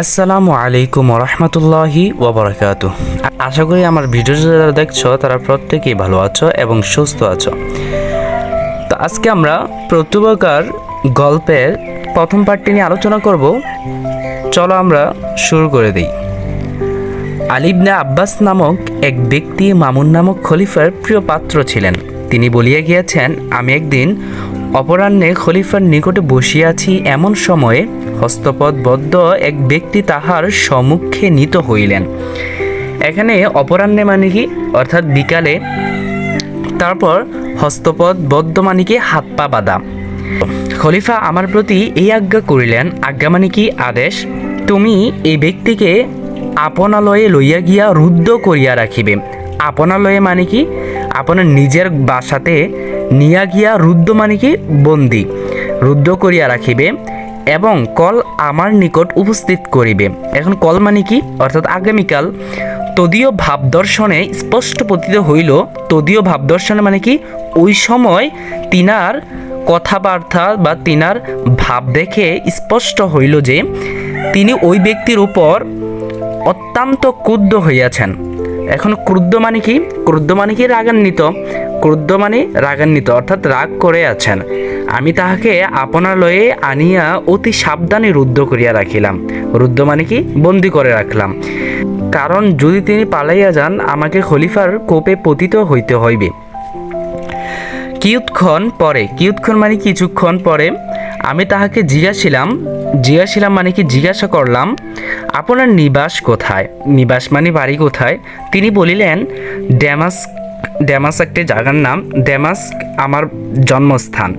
আসসালামু আলাইকুম রহমতুল্লাহি ওবরাকাতু। আশা করি আমার ভিডিও যারা দেখছ, তারা প্রত্যেকেই ভালো আছো এবং সুস্থ আছো। তো আজকে আমরা প্রত্যুবকার গল্পের প্রথম পার্টটি নিয়ে আলোচনা করব। চলো আমরা শুরু করে দিই। আলিবনে আব্বাস নামক এক ব্যক্তি মামুন নামক খলিফার প্রিয় পাত্র ছিলেন। তিনি বলিয়া গিয়েছেন, আমি একদিন অপরাহ্নে খলিফার নিকটে বসিয়াছি এমন সময়ে হস্তপদবদ্ধ এক ব্যক্তি তাহার সম্মুখে নিত হইলেন। এখানে অপরাহ্নে মানে কি? অর্থাৎ বিকালে। তারপর হস্তপদ বদ্ধ মানে কি? হাত পা বাঁধা। খলিফা আমার প্রতি এই আজ্ঞা করিলেন। আজ্ঞা মানে কি? আদেশ। তুমি এই ব্যক্তিকে আপনালয়ে লইয়া গিয়া রুদ্ধ করিয়া রাখিবে। আপনালয়ে মানে কি? আপনার নিজের বাসাতে নিয়া গিয়া রুদ্ধ মানে কি বন্দি, রুদ্ধ করিয়া রাখিবে এবং কল আমার নিকট উপস্থিত করিবে। এখন কল মানে কি? অর্থাৎ আগামীকাল তদীয় ভাবদর্শনে স্পষ্ট প্রতীত হইল, তদীয় ভাবদর্শনে মানে কি? ওই সময় তিনার কথাবার্তা বা তিনার ভাব দেখে স্পষ্ট হইল যে তিনি ওই ব্যক্তির উপর অত্যন্ত ক্রুদ্ধ হইয়াছেন। এখন ক্রুদ্ধ মানে কি? ক্রুদ্ধ মানে কি? রাগান্বিত। ক্রুদ্ধ মানে রাগান্বিত, অর্থাৎ রাগ করে আছেন। আমি তাহাকে আপনার লয়ে আনিয়া অতি সাবধানে রুদ্ধ করিয়া রাখিলাম। রুদ্ধ মানে কি? বন্দি করে রাখলাম। কারণ যদি তিনি পালাইয়া যান, আমাকে খলিফার কোপে পতিত হইতে হইবে। কিয়ৎক্ষণ পরে, কিয়ৎক্ষণ মানে কিছুক্ষণ পরে আমি তাহাকে জিজ্ঞাসিলাম জিজ্ঞাসিলাম মানে কি জিজ্ঞাসা করলাম, আপনার নিবাস কোথায়? নিবাস মানে বাড়ি কোথায়? তিনি বলিলেন ড্যামাস্ক ড্যামাস একটি জায়গার নাম ড্যামাস্ক আমার জন্মস্থান।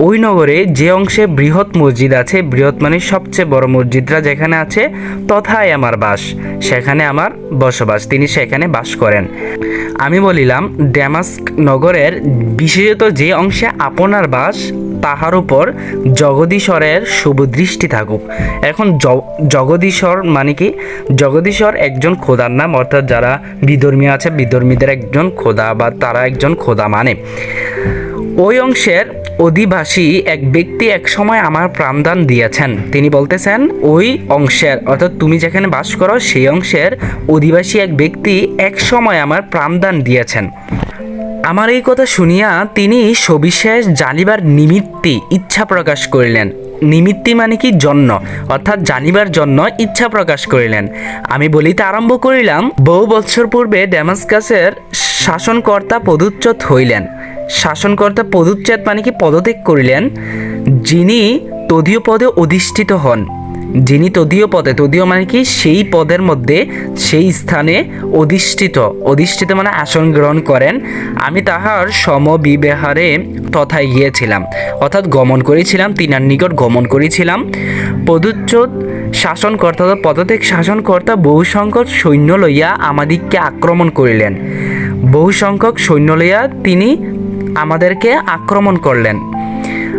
ওই নগরে যে অংশে বৃহৎ মসজিদ আছে, বৃহৎ মানে সবচেয়ে বড় মসজিদরা যেখানে আছে, তথায় আমার বাস। সেখানে আমার বসবাস, তিনি সেখানে বাস করেন। আমি বলিলাম ড্যামাস্ক নগরের বিশেষত যে অংশে আপনার বাস, তাহার উপর জগদীশ্বরের শুভ দৃষ্টি থাকুক। এখন জগদীশ্বর মানে কি? জগদীশ্বর একজন খোদার নাম, অর্থাৎ যারা বিধর্মী আছে, বিধর্মীদের একজন খোদা বা তারা একজন খোদা মানে। ওই অংশের অধিবাসী এক ব্যক্তি এক সময় আমার প্রাণদান দিয়েছেন। তিনি বলতেছেন, ওই অংশের অর্থাৎ তুমি যেখানে বাস করো, সেই অংশের অধিবাসী এক ব্যক্তি এক সময় আমার প্রাণদান দিয়েছেন। আমার এই কথা শুনিয়া তিনি সবিশেষ জানিবার নিমিত্তে ইচ্ছা প্রকাশ করিলেন। নিমিত্তি মানে কি? জন্য। অর্থাৎ জানিবার জন্য ইচ্ছা প্রকাশ করিলেন। আমি বলিতে আরম্ভ করিলাম, বহু বৎসর পূর্বে ড্যামাস্কাসের শাসনকর্তা পদুচ্যত হইলেন। শাসনকর্তা পদুচ্ছেদ মানে কি পদত্যাগ করিলেন। যিনি তদীয় পদে অধিষ্ঠিত হন। যিনি তদীয় পদে, তদীয় মানে কি? সেই পদের মধ্যে সেই স্থানে অধিষ্ঠিত। অধিষ্ঠিত মানে আসন গ্রহণ করেন। আমি তাহার সমবিবেহারে তথায় গিয়েছিলাম। অর্থাৎ গমন করেছিলাম, তিনার নিকট গমন করেছিলাম। পদুচ্যুত শাসনকর্তা পদত্যাগ শাসনকর্তা বহু সংখ্যক সৈন্য লইয়া আমাদিগকে আক্রমণ করিলেন। বহু সংখ্যক সৈন্য লইয়া তিনি আমাদেরকে আক্রমণ করলেন।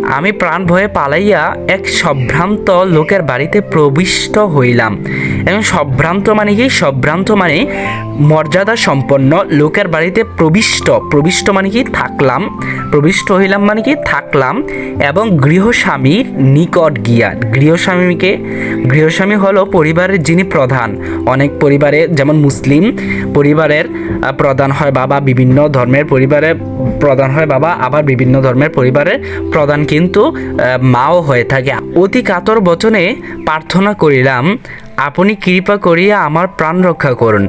আমি প্রাণ ভয়ে পালাইয়া এক সম্ভ্রান্ত লোকের বাড়িতে প্রবিষ্ট হইলাম এবং সম্ভ্রান্ত মানে কি? সম্ভ্রান্ত মানে মর্যাদা সম্পন্ন লোকের বাড়িতে প্রবিষ্ট। প্রবিষ্ট মানে কি? থাকলাম। প্রবিষ্ট হইলাম মানে কি? থাকলাম এবং গৃহস্বামীর নিকট গিয়া। গৃহস্বামীকে গৃহস্বামী হলো পরিবারের যিনি প্রধান। অনেক পরিবারে যেমন মুসলিম পরিবারের প্রধান হয় বাবা বিভিন্ন ধর্মের পরিবারে প্রধান হয় বাবা, আবার বিভিন্ন ধর্মের পরিবারে প্রধান কিন্তু মাও হয়ে থাকে। অতি কাতর বচনে প্রার্থনা করিলাম, আপনি কৃপা করিয়া আমার প্রাণ রক্ষা করুন।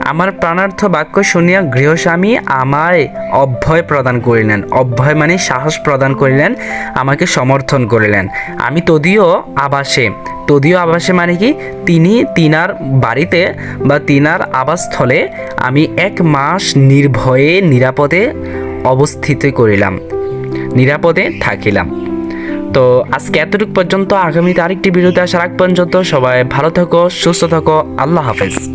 আমার প্রাণার্থ বাক্য শুনিয়া গৃহস্বামী আমায় অভয় প্রদান করিলেন। অভয় মানে সাহস প্রদান করিলেন, আমাকে সমর্থন করিলেন। আমি তদীয় আবাসে তদীয় আবাসে মানে কি? তিনি তিনার বাড়িতে বা তিনার আবাসস্থলে আমি এক মাস নির্ভয়ে, নিরাপদে অবস্থিত করিলাম, নিরাপদে থাকিলাম। তো আজকে এতটুকু পর্যন্ত। আগামীতে আরেকটি ভিডিওতে আসার আগ পর্যন্ত সবাই ভালো থাকো, সুস্থ থাকো। আল্লাহ হাফেজ।